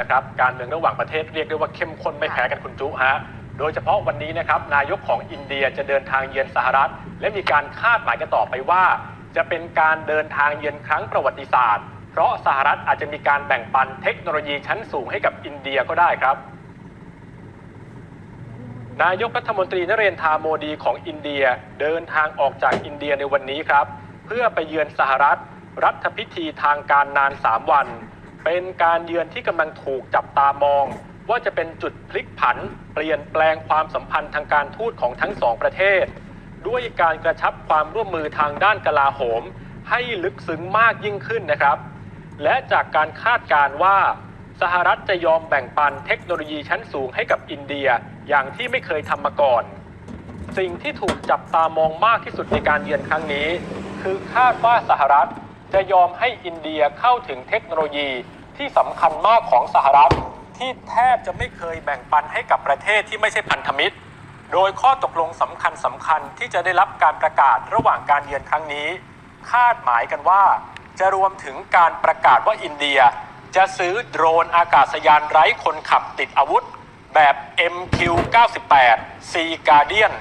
นะครับการเมืองระหว่างประเทศเรียกได้ว่าเข้มข้นไม่แพ้กันคุณจุฮะโดยเฉพาะวันนี้นะครับนายกของอินเดียจะเดินทางเยือนสหรัฐ และมีการคาดหมายกันต่อไปว่า จะเป็นการเดินทางเยือนครั้งประวัติศาสตร์ เพราะสหรัฐอาจจะมีการแบ่งปันเทคโนโลยีชั้นสูงให้กับอินเดียก็ได้ครับ นายกรัฐมนตรีนเรนทราโมดีของอินเดียเดินทางออกจากอินเดียในวันนี้ครับ เพื่อไปเยือนสหรัฐ รัฐพิธีทางการนาน 3 วัน เป็นการเยือนที่กำลังถูกจับตามอง ว่าจะเป็นจุดพลิกผัน เปลี่ยนแปลงความสัมพันธ์ทางการทูตของทั้งสองประเทศ ด้วยการกระชับความร่วมมือทางด้านกลาโหม ให้ลึกซึ้งมากยิ่งขึ้นนะครับ และจากการคาดการ์ว่า สหรัฐจะยอมแบ่งปันเทคโนโลยีชั้นสูงให้กับอินเดียอย่างที่ไม่เคยทำมาก่อน สิ่งที่ถูกจับตามองมากที่สุดในการเยือนครั้งนี้ คือคาดว่าสหรัฐ จะยอมให้อินเดียเข้าถึงเทคโนโลยีที่สำคัญมากของสหรัฐ ที่แทบจะไม่เคยแบ่งปันให้กับประเทศที่ไม่ใช่พันธมิตร โดยข้อตกลงสำคัญสำคัญที่จะได้รับการประกาศระหว่างการเยือนครั้งนี้ คาดหมายกันว่า จะรวมถึงการประกาศว่าอินเดีย จะซื้อโดรนอากาศยานไร้คนขับติดอาวุธ แบบ MQ-98 Sea Guardian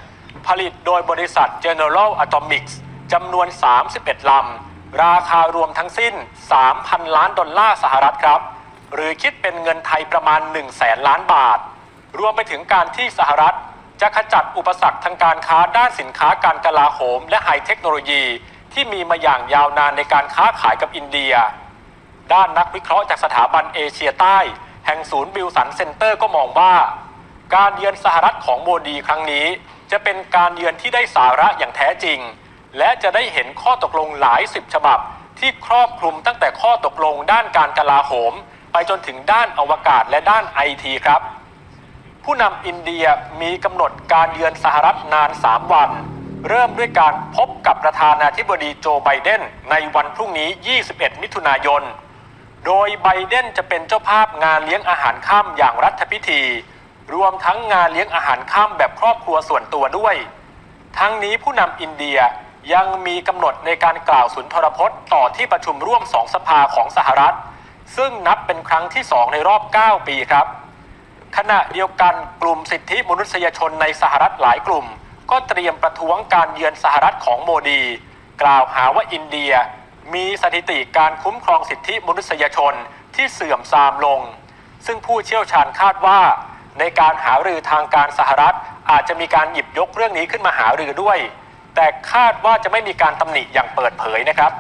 ผลิตโดยบริษัท General Atomics จำนวน 31 ลำ ราคารวมทั้งสิ้น 3,000 ล้านดอลลาร์สหรัฐครับ หรือคิดเป็นเงินไทยประมาณ 1 0 0 0 0แสนล้านบาท รวมไปถึงการที่สหรัฐ จะขจัดอุปสรรคทางการค้าด้านสินค้าการกลาโหม และไฮเทคโนโลยี ที่มีมาอย่างยาวนานในการค้าขายกับอินเดีย ด้านนักวิเคราะห์จากสถาบันเอเชียใต้ แห่งศูนย์บิลสันเซ็นเตอร์ก็มองว่า การเยือนสหรัฐของโมดีครั้งนี้ จะเป็นการเยือนที่ได้สาระอย่างแท้จริง และจะได้เห็นข้อตกลงหลายสิบฉบับ ที่ครอบคลุมตั้งแต่ข้อตกลงด้านการกลาโหม ไปจนถึงด้านอวกาศและด้านไอทีครับ ผู้นำอินเดียมีกำหนดการเยือนสหรัฐนาน 3 วัน เริ่มด้วยการพบกับประธานาธิบดีโจไบเดนในวันพรุ่งนี้ 21 มิถุนายน โดยไบเดนจะเป็นเจ้าภาพงานเลี้ยงอาหารค่ำอย่างรัฐพิธี รวมทั้งงานเลี้ยงอาหารค่ำแบบครอบครัวส่วนตัวด้วย ทั้งนี้ผู้นำอินเดีย ยังมีกำหนดในการกล่าวสุนทรพจน์ต่อที่ประชุมร่วมสองสภาของสหรัฐ ซึ่งนับเป็นครั้งที่สองในรอบ 9 ปีครับ ขณะเดียวกันกลุ่มสิทธิมนุษยชนในสหรัฐหลายกลุ่ม ก็เตรียมประท้วงการเยือนสหรัฐของโมดี กล่าวหาว่าอินเดีย มีสถิติการคุ้มครองสิทธิมนุษยชนที่เสื่อมทรามลง ซึ่งผู้เชี่ยวชาญคาดว่าในการหารือทางการสหรัฐอาจจะมีการหยิบยกเรื่องนี้ขึ้นมาหารือด้วย แต่คาดว่าจะไม่มีการตำหนิอย่างเปิดเผยนะครับ